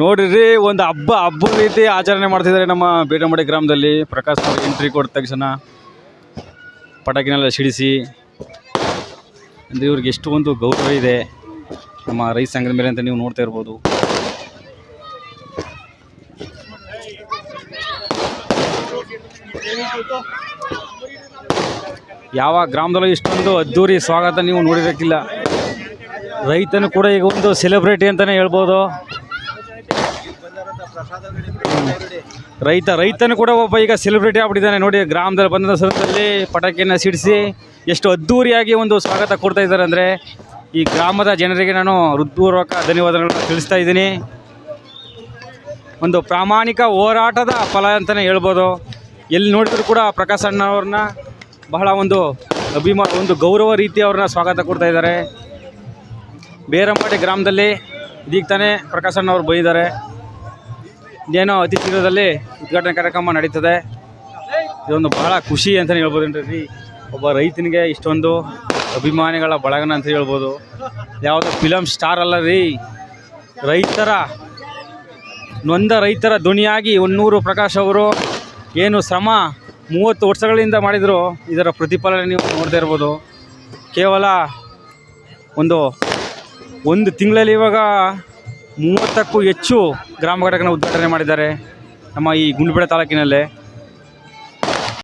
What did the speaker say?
ನೋಡ್ರಿ, ಒಂದು ಹಬ್ಬ ಹಬ್ಬ ರೀತಿ ಆಚರಣೆ ಮಾಡ್ತಿದ್ದಾರೆ ನಮ್ಮ ಬೇಟಮಡಿ ಗ್ರಾಮದಲ್ಲಿ. ಪ್ರಕಾಶ್ ಎಂಟ್ರಿ ಕೊಟ್ಟ ತಕ್ಷಣ ಪಟಾಕಿನೆಲ್ಲ ಸಿಡಿಸಿ. ಅಂದರೆ ಇವ್ರಿಗೆ ಎಷ್ಟು ಒಂದು ಗೌರವ ಇದೆ. ನಮ್ಮ ರೈತ ಸಂಘದ ಮೇಲೆ ಅಂತ ನೀವು ನೋಡ್ತಾ ಇರ್ಬೋದು. ಯಾವ ಗ್ರಾಮದಲ್ಲೂ ಇಷ್ಟೊಂದು ಅದ್ದೂರಿ ಸ್ವಾಗತ ನೀವು ನೋಡಿರೋಕ್ಕಿಲ್ಲ. ರೈತನು ಕೂಡ ಈಗ ಒಂದು ಸೆಲೆಬ್ರಿಟಿ ಅಂತಲೇ ಹೇಳ್ಬೋದು. ರೈತ, ರೈತನು ಕೂಡ ಒಬ್ಬ ಈಗ ಸೆಲೆಬ್ರಿಟಿ ಆಗ್ಬಿಟ್ಟಿದ್ದಾನೆ. ನೋಡಿ, ಗ್ರಾಮದಲ್ಲಿ ಬಂದ ಸಂದರ್ಭದಲ್ಲಿ ಪಟಾಕಿಯನ್ನು ಸಿಡಿಸಿ ಎಷ್ಟು ಅದ್ಧೂರಿಯಾಗಿ ಒಂದು ಸ್ವಾಗತ ಕೊಡ್ತಾ ಇದ್ದಾರೆ ಅಂದರೆ ಈ ಗ್ರಾಮದ ಜನರಿಗೆ ನಾನು ಹೃತ್ಪೂರ್ವಕ ಧನ್ಯವಾದಗಳನ್ನು ತಿಳಿಸ್ತಾ ಇದ್ದೀನಿ. ಒಂದು ಪ್ರಾಮಾಣಿಕ ಹೋರಾಟದ ಫಲ ಅಂತಲೇ ಹೇಳ್ಬೋದು. ಎಲ್ಲಿ ನೋಡಿದ್ರು ಕೂಡ ಪ್ರಕಾಶ್ ಅಣ್ಣವ್ರನ್ನ ಬಹಳ ಒಂದು ಅಭಿಮಾ ಒಂದು ಗೌರವ ರೀತಿ ಅವ್ರನ್ನ ಸ್ವಾಗತ ಕೊಡ್ತಾ ಇದ್ದಾರೆ. ಬೇರಂಪಾಡಿ ಗ್ರಾಮದಲ್ಲಿ ಇದೀಗ ತಾನೇ ಪ್ರಕಾಶ್ ಅಣ್ಣವ್ರು ಬಂದಿದ್ದಾರೆ ಏನೋ ಅತಿ ಶೀಘ್ರದಲ್ಲಿ ಉದ್ಘಾಟನೆ ಕಾರ್ಯಕ್ರಮ ನಡೀತದೆ. ಇದೊಂದು ಬಹಳ ಖುಷಿ ಅಂತಲೇ ಹೇಳ್ಬೋದು ರೀ ಒಬ್ಬ ರೈತನಿಗೆ ಇಷ್ಟೊಂದು ಅಭಿಮಾನಿಗಳ ಬಳಗನ ಅಂತ ಹೇಳ್ಬೋದು. ಯಾವುದೋ ಫಿಲಮ್ ಸ್ಟಾರ್ ಅಲ್ಲ ರೀ. ರೈತರ, ನೊಂದ ರೈತರ ಧ್ವನಿಯಾಗಿ ಒನ್ನೂರು ಪ್ರಕಾಶ್ ಅವರು ಏನು ಶ್ರಮ ಮೂವತ್ತು ವರ್ಷಗಳಿಂದ ಮಾಡಿದರೂ ಇದರ ಪ್ರತಿಫಲನೆ ನೀವು ನೋಡ್ತಾ ಇರ್ಬೋದು. ಕೇವಲ ಒಂದು ಒಂದು ತಿಂಗಳಲ್ಲಿ ಇವಾಗ ಮೂವತ್ತಕ್ಕೂ ಹೆಚ್ಚು ಗ್ರಾಮ ಘಟಕನ ಉದ್ಘಾಟನೆ ಮಾಡಿದ್ದಾರೆ ನಮ್ಮ ಈ ಗುಂಡ್ಬೇಳೆ ತಾಲೂಕಿನಲ್ಲೇ.